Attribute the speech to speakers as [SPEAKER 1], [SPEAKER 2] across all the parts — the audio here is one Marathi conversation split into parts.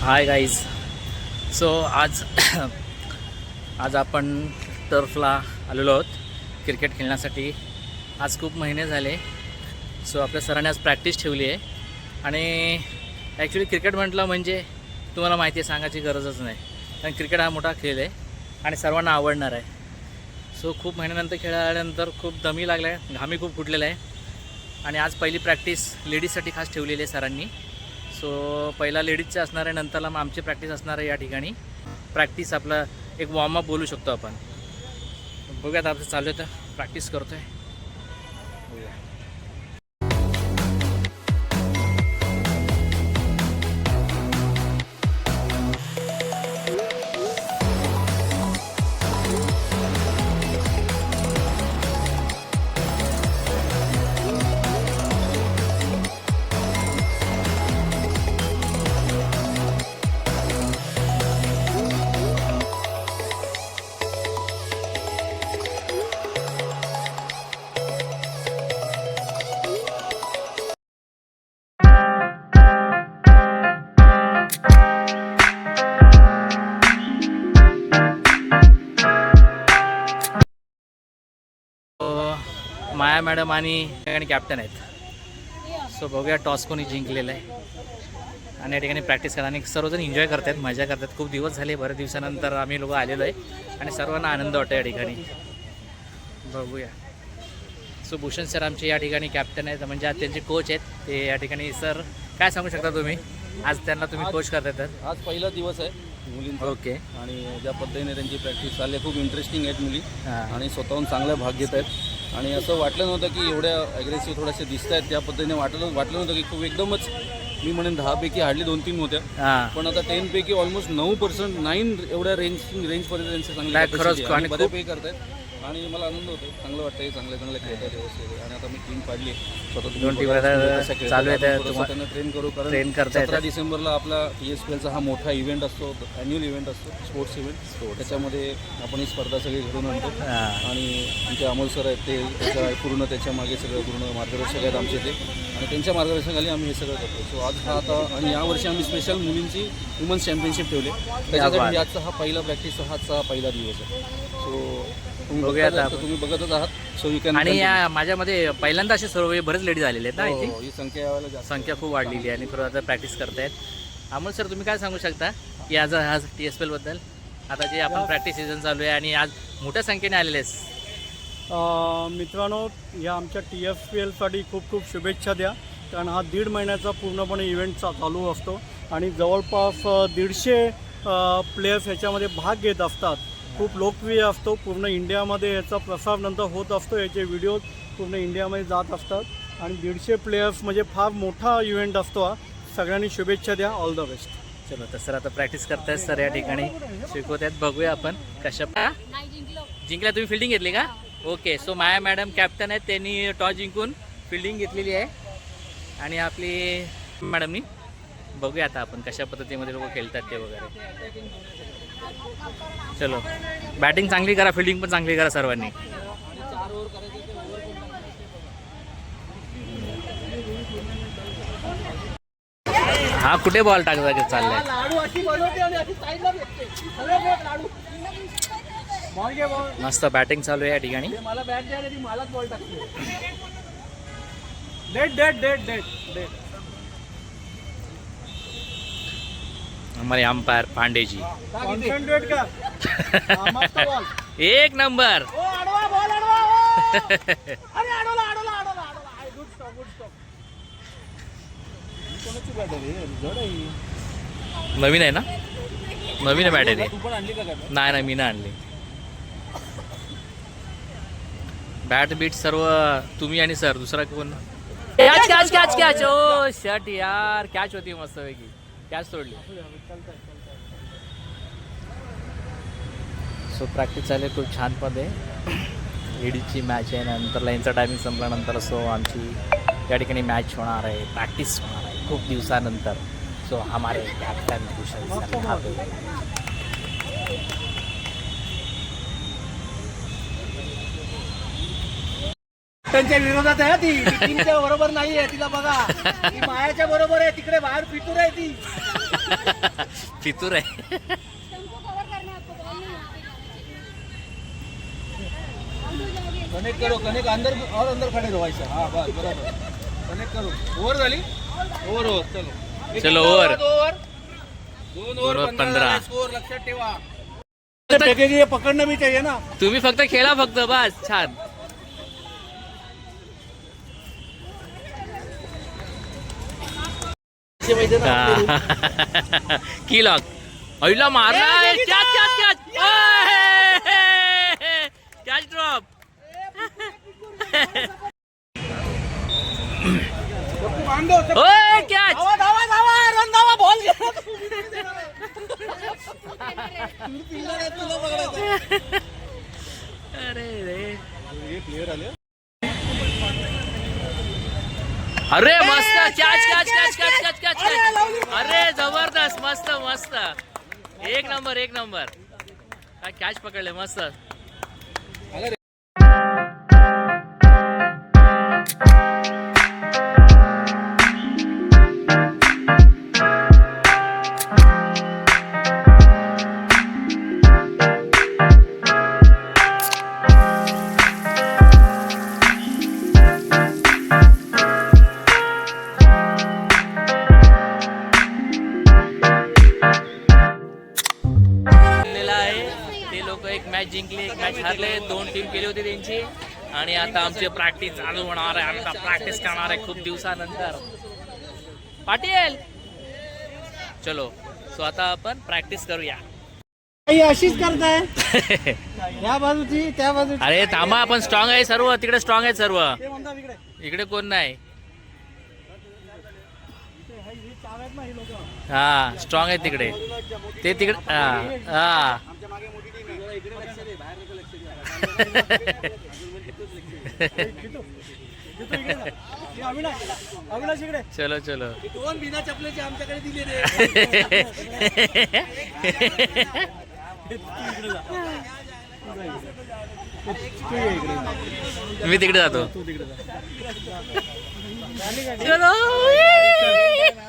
[SPEAKER 1] हाय गाईज सो आज आज आपण टर्फला आलेलो आहोत. क्रिकेट खेळण्यासाठी. आज खूप महिने झाले. सो आपल्या सरांनी आज प्रॅक्टिस ठेवली आहे. आणि ॲक्च्युली क्रिकेट म्हटलं म्हणजे तुम्हाला माहिती आहे सांगायची गरजच नाही. कारण क्रिकेट हा मोठा खेळ आहे आणि सर्वांना आवडणार आहे. सो खूप महिन्यानंतर खेळाल्यानंतर खूप दमी लागला आहे घामी खूप फुटलेला आहे. आणि आज पहिली प्रॅक्टिस लेडीजसाठी खास ठेवलेली आहे सरांनी. सो पहिला लेडीजचं असणार आहे नंतरला मग आमची प्रॅक्टिस असणार आहे या ठिकाणी. प्रॅक्टिस आपलं एक वॉर्मअप बोलू शकतो आपण. बघूयात आपलं चालू आहे तर. प्रॅक्टिस करतो आहे माया मॅडम आणि या ठिकाणी कॅप्टन आहेत. सो बघूया टॉस कोणी जिंकलेलं आहे. आणि या ठिकाणी प्रॅक्टिस करा. आणि सर्वजण एन्जॉय करतात मजा करतात खूप दिवस झाले बऱ्याच दिवसानंतर आम्ही लोक आलेलो आहे. आणि सर्वांना आनंद वाटतो या ठिकाणी. बघूया. सो भूषण सर आमचे या ठिकाणी कॅप्टन आहेत. म्हणजे आज त्यांचे कोच आहेत. ते या ठिकाणी सर काय सांगू शकता तुम्ही? आज त्यांना तुम्ही कोच करताय तर
[SPEAKER 2] आज पहिला दिवस आहे मुलींचा.
[SPEAKER 1] ओके
[SPEAKER 2] आणि ज्या पद्धतीने त्यांची प्रॅक्टिस चालली खूप इंटरेस्टिंग आहेत मुली. आणि स्वतःहून चांगला भाग घेत आहेत आणि असं वाटलं नव्हतं की एवढ्या ॲग्रेसिव्ह थोड्याशा दिसत आहेत त्या पद्धतीने. वाटलं वाटलं नव्हतं की खूप एकदमच मी म्हणेन दहापैकी हार्डली दोन तीन होत्या पण आता टेनपैकी ऑलमोस्ट नऊ पर्सेंट नाईन एवढ्या रेंज रेंजपर्यंत त्यांचे चांगले बऱ्यापैकी करतायत. आणि मला आनंद होतो चांगलं वाटतं चांगले चांगले खेळतात व्यवस्थित आणि आता मी टीम काढली स्वतः
[SPEAKER 1] दोन
[SPEAKER 2] खेळतात.
[SPEAKER 1] चालू
[SPEAKER 2] त्यांना ट्रेन करू कारण सतरा. डिसेंबरला आपला टी एस पी एलचा हा मोठा इव्हेंट असतो ॲन्युअल इव्हेंट असतो स्पोर्ट्स इव्हेंट त्याच्यामध्ये आपण ही स्पर्धा सगळी घडून आणतो.
[SPEAKER 1] हां.
[SPEAKER 2] आणि आमचे अमोल सर आहेत ते त्याच्या पूर्ण त्याच्यामागे सगळं पूर्ण मार्गदर्शक आहेत आमचे ते. आणि त्यांच्या मार्गदर्शनाखाली आम्ही हे सगळं करतो. सो आज हा आता आणि यावर्षी आम्ही स्पेशल मुलींची वुमन्स चॅम्पियनशिप ठेवली त्याच्यासाठी. आजचा हा पहिला प्रॅक्टिस हाचा हा पहिला दिवस आहे. सो तुम्ही तुम्ही बघतच आहात. सो यू कॅन
[SPEAKER 1] आणि या माझ्यामध्ये पहिल्यांदा असे सर्व बरेच लेडीज आलेले आहेत ना
[SPEAKER 2] हो, ही संख्या यावेळेला जास्त
[SPEAKER 1] संख्या खूप वाढलेली आहे आणि थोडं आता प्रॅक्टिस करतायत. अमोल सर तुम्ही काय सांगू शकता? की आज आज टी एस पी एलबद्दल आता जे आपण प्रॅक्टिस सीझन चालू आहे आणि आज मोठ्या संख्येने आलेले आहेत.
[SPEAKER 3] अ, मित्रांनो या आमच्या टी एफ पी एलसाठी खूप खूप शुभेच्छा द्या. कारण हा दीड महिन्याचा पूर्णपणे इव्हेंट चा चालू असतो. आणि जवळपास अ, दीडशे प्लेयर्स ह्याच्यामध्ये भाग घेत असतात. खूप लोकप्रिय असतो. पूर्ण इंडियामध्ये याचा प्रसार नंतर होत असतो. याचे व्हिडिओ पूर्ण इंडियामध्ये जात असतात. आणि दीडशे प्लेयर्स म्हणजे फार मोठा इव्हेंट असतो हा. सगळ्यांनी शुभेच्छा द्या. ऑल द बेस्ट
[SPEAKER 1] चलो तर सर आता प्रॅक्टिस करतायत सर या ठिकाणी. शिकवत आहेत बघूया आपण कशा जिंकल्या तुम्ही फिल्डिंग घेतली का? Okay so Maya madam captain आहेत. त्यांनी टॉस जिंकून फिल्डिंग घेतलेली आहे. आणि आपली मॅडमनी बघूया आता आपण कशा पद्धतीमध्ये लोक खेळतात ते वगैरे. चलो. बॅटिंग चांगली करा फिल्डिंग पण चांगली करा सर्वांनी. हा कुठे बॉल टाकता चाललाय? मस्त बॅटिंग चालू आहे या ठिकाणी.
[SPEAKER 3] मला बॅट द्या मलाच बॉल टाकतो. डेट डेट डेट डेट डेट
[SPEAKER 1] हमारे अंपायर पांडे जी
[SPEAKER 3] कॉन्सन्ट्रेट कर मस्त बॉल
[SPEAKER 1] एक नंबर
[SPEAKER 3] ओ आडवा बॉल आडवा ओ! अरे आडवला आडवला आडवला आडवला गुड स्टॉप गुड स्टॉप कोणाची बॅट आहे रे? जड आहे
[SPEAKER 1] नवीन आहे ना? नवीन आहे बॅट आहे
[SPEAKER 3] तू. पण आणली का काय?
[SPEAKER 1] नाही नाही मी नाही आणली. बॅट बीट सर्व तुम्ही आणि सर दुसरा कोण? कॅच कॅच कॅच कॅच ओ शट यार. कॅच होती मस्त पैकी कॅच सोडली सो प्रॅक्टिस झाली खूप छान पदे ईडीची मॅच आहे. नंतर लाईनचा टायमिंग संपल्यानंतर सो आमची या ठिकाणी मॅच होणार आहे. प्रॅक्टिस होणार आहे. खूप दिवसानंतर. सो हमारे कॅप्टन कुशल सर यहाँ पे
[SPEAKER 3] त्यांच्या विरोधात आहे ती. ती टीमच्या बरोबर नाही आहे तिला बघा. ती मायाच्या बरोबर आहे तिकडे बाहेर फिटूर आहे ती.
[SPEAKER 1] फितूर आहे.
[SPEAKER 4] तुमको कवर करना है आपको बॉल नहीं आती आउट हो जाओगे
[SPEAKER 2] कनेक्ट करो कनेक्ट अंदर और अंदर खड़े ऐसा. हाँ बस बराबर. कनेक्ट करो. ओव्हर झाली? ओव्हर ओव्हर चलो.
[SPEAKER 1] चलो, over.
[SPEAKER 2] ओव्हर दोन
[SPEAKER 1] दोन over
[SPEAKER 2] ओव्हर
[SPEAKER 1] पंधरा.
[SPEAKER 2] पंधरा. स्कोर लक्षात ठेवा.
[SPEAKER 3] पैकेज पकडणं भी चाहिए ना.
[SPEAKER 1] तुम्ही फक्त खेळा फक्त बस छान. की लॉक अहिला मारला. Catch catch catch catch drop ओए कॅच अरे रे.
[SPEAKER 2] प्लेअर आले.
[SPEAKER 1] अरे मस्त. Catch catch catch catch catch catch catch. अरे जबरदस्त मस्त मस्त. एक नंबर एक नंबर. काय कॅच पकडले मस्त. आणि आता आमची प्रॅक्टिस चालू होणार आहे. आता प्रॅक्टिस करणार आहे खूप दिवसानंतर. पाटील! चलो. सो आता आपण प्रॅक्टिस करूया.
[SPEAKER 3] अशीच करताय? या बाजूची त्या बाजूची.
[SPEAKER 1] अरे थांबा आपण स्ट्रॉंग आहे सर्व. तिकडे स्ट्रॉंग आहे सर्व.
[SPEAKER 3] ते म्हणतात इकडे.
[SPEAKER 1] इकडे कोण नाही?
[SPEAKER 3] ही लोक
[SPEAKER 1] स्ट्रॉंग आहे तिकडे. ते तिकडे हा हा.
[SPEAKER 2] आमच्या मागे मोठी टीम आहे. इकडे लक्ष दे बाहेर नको लक्ष दे
[SPEAKER 3] अविनाश इकडे
[SPEAKER 1] चलो चलो.
[SPEAKER 2] दोन बिना चपलेचे आमच्याकडे दिले रे
[SPEAKER 3] तू ये इकडे
[SPEAKER 1] मी तिकडे जातो.
[SPEAKER 3] चलो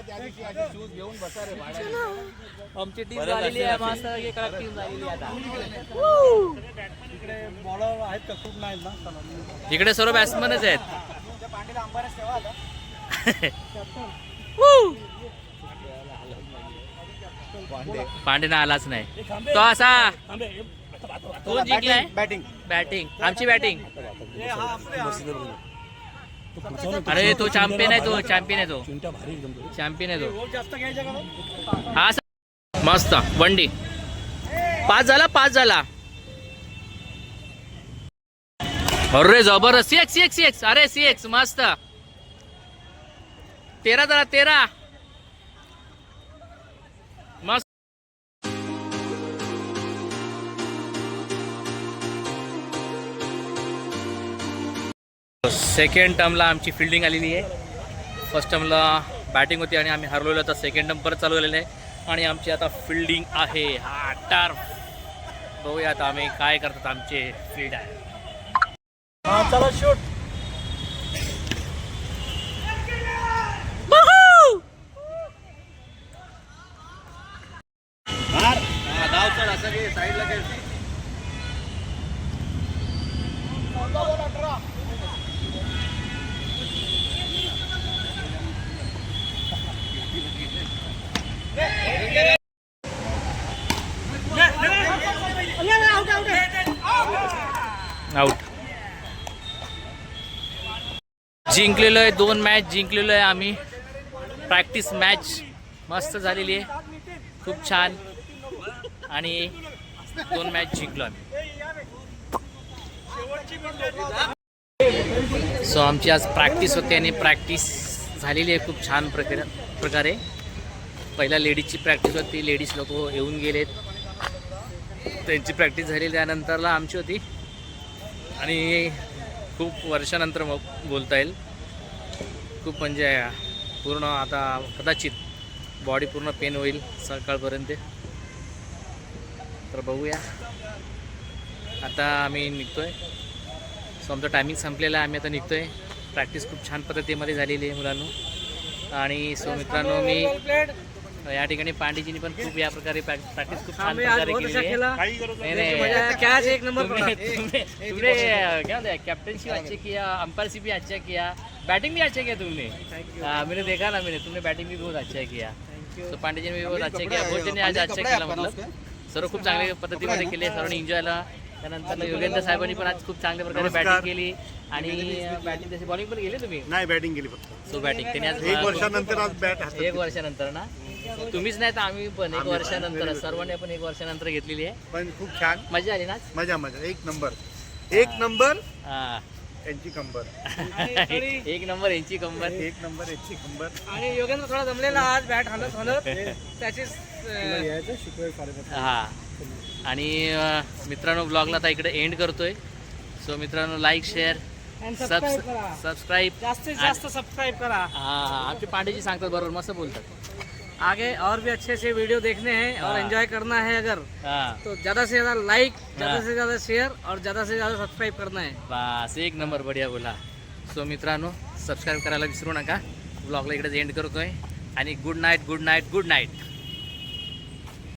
[SPEAKER 3] तिकडे जा.
[SPEAKER 1] चलो
[SPEAKER 2] शूज घेऊन बसा रे भाड्याने.
[SPEAKER 1] आमची टीम झालेली आहे मस्त टीम झालेली आहे आता.
[SPEAKER 3] इकडे बॉलर आहेत. का खूप नाहीत ना चला
[SPEAKER 1] इकडे सर्व बॅट्समनच आहेत
[SPEAKER 3] त्या पांडीला अंबारच ठेवा आता
[SPEAKER 1] पांडेना आलाच नाही तो असा कोण जिंकलाय?
[SPEAKER 2] बॅटिंग
[SPEAKER 1] बॅटिंग आमची बॅटिंग
[SPEAKER 3] हे हा आपले हा.
[SPEAKER 1] अरे तो चॅम्पियन आहे तो चॅम्पियन आहे तो. चॅम्पियन आहे तो. हा मस्त. One day. पाच झाला पाच झाला. अरे जबरदस्त. Six six six अरे सी एक्स मस्त. तेरा झाला तेरा. सेकंड टर्मला आमची फिल्डिंग आलेली आहे. फर्स्ट टर्मला बॅटिंग होती आणि आम्ही हरवलेलो तर सेकंड टर्म परत चालू झालेलं आहे. आणि आमची आता फिल्डिंग आहे. हा टर्फ बघूया आता आम्ही काय करतात आमचे फील्ड आहे
[SPEAKER 3] हा चला शूट
[SPEAKER 2] हा, धाव चढ असं घे साईडला
[SPEAKER 1] आउट जिंकलेलो आहे दोन मॅच जिंकलेलो आहे आम्ही. प्रॅक्टिस मॅच मस्त झालेली आहे. खूप छान. आणि दोन मॅच जिंकलो आम्ही. सो आमची आज प्रॅक्टिस होते आणि प्रॅक्टिस झालेली आहे खूप छान प्रकारे प्रकारे. पहिला लेडीजची प्रॅक्टिस होती. लेडीज लोक येऊन गेलेत. त्यांची प्रॅक्टिस झाली. त्यानंतरला आमची होती. आणि खूप वर्षानंतर मग बोलता येईल. खूप म्हणजे पूर्ण आता कदाचित बॉडी पूर्ण पेन होईल सकाळपर्यंत. तर बघूया. आता आम्ही निघतोय. सो आमचं टायमिंग संपलेलं आहे. आम्ही आता निघतोय. प्रॅक्टिस खूप छान पद्धतीमध्ये झालेली आहे मुलांनो. आणि सो मित्रांनो मी या ठिकाणी पांडेजींनी पण खूप या प्रकारे प्रॅक्टिस खूप छान प्रकारे केलेली आहे. नहीं, नहीं,
[SPEAKER 5] कैच एक नंबर
[SPEAKER 1] तुमने तुमने क्या होता है कैप्टनशिप अच्छे किया अंपायरशिप भी अच्छा किया बैटिंग भी अच्छा किया तुमने मैंने देखा ना मैंने. तुमने बैटिंग भी बहुत अच्छा किया तो पांडे जी ने भी बहुत अच्छा किया बहुत आज अच्छा केला मतलब. सर्व खूप चांगल्या पद्धतीमध्ये केले सर्वांनी एन्जॉयला त्यानंतर योगेंद्र साहेबांनी पण आज खूप चांगल्या प्रकारे बॅटिंग केली. आणि बॅटिंग तशी बॉलिंग पण गेली तुम्ही?
[SPEAKER 6] नाही बॅटिंग केली फक्त.
[SPEAKER 1] सो बॅटिंग त्यांनी आज
[SPEAKER 6] एक वर्षानंतर आज बॅट हातात
[SPEAKER 1] एक वर्षानंतर ना? तुम्हीच नाही तर आम्ही पण एक वर्षानंतर सर्वांनी आपण एक वर्षानंतर घेतलेली आहे.
[SPEAKER 6] पण खूप छान.
[SPEAKER 1] मजा आली ना आज?
[SPEAKER 6] मजा मजा. एक नंबर. एक नंबर
[SPEAKER 1] हा.
[SPEAKER 6] यांची कंबर.
[SPEAKER 1] एक नंबर यांची कंबर.
[SPEAKER 6] एक नंबर यांची कंबर.
[SPEAKER 5] आणि योगेंद्र थोडा जमलेला आज बॅट हलत हलत. अं,
[SPEAKER 3] साडेपाच
[SPEAKER 1] हा. आणि अं, मित्रांनो ब्लॉगला आता इकडे एंड करतोय. सो मित्रांनो लाईक शेअर
[SPEAKER 5] and subscribe करा.
[SPEAKER 1] सबस्क्राईब
[SPEAKER 5] जास्तीत जास्त सबस्क्राईब करा.
[SPEAKER 1] हा हा. आमचे पांडेजी सांगतात बरोबर मस्त बोलतात.
[SPEAKER 5] आगे और भी अच्छे से वीडियो देखने हैं और। एंजॉय करना है अगर तो ज़्यादा से ज़्यादा लाइक ज़्यादा। से ज़्यादा शेयर और ज़्यादा से ज़्यादा सब्सक्राइब करना है।
[SPEAKER 1] बस एक नंबर बढिया बोला। सो मित्रांनो सबस्क्राईब करायला विसरू नका. ब्लॉगला इकडे एंड करतोय. आणि good night good night good night